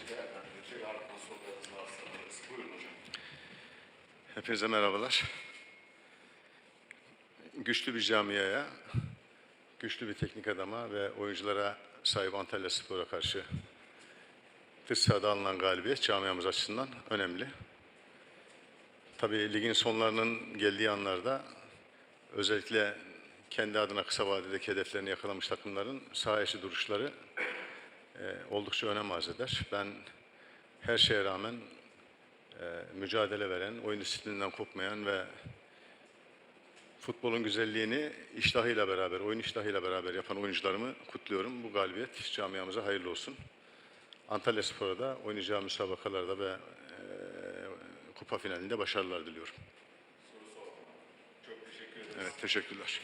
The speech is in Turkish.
Belki Hepinize merhabalar. Güçlü bir camiaya, güçlü bir teknik adama ve oyunculara sahip Antalya Spor'a karşı dış sahada alınan galibiyet camiamız açısından önemli. Tabii ligin sonlarının geldiği anlarda özellikle kendi adına kısa vadedeki hedeflerini yakalamış takımların saha duruşları e, oldukça önem arz eder. Ben her şeye rağmen e, mücadele veren, oyun disiplininden kopmayan ve futbolun güzelliğini iştahıyla beraber, oyun iştahıyla beraber yapan oyuncularımı kutluyorum. Bu galibiyet camiamıza hayırlı olsun. Antalya Spor'a da oynayacağı müsabakalarda ve e, kupa finalinde başarılar diliyorum. Evet, teşekkürler.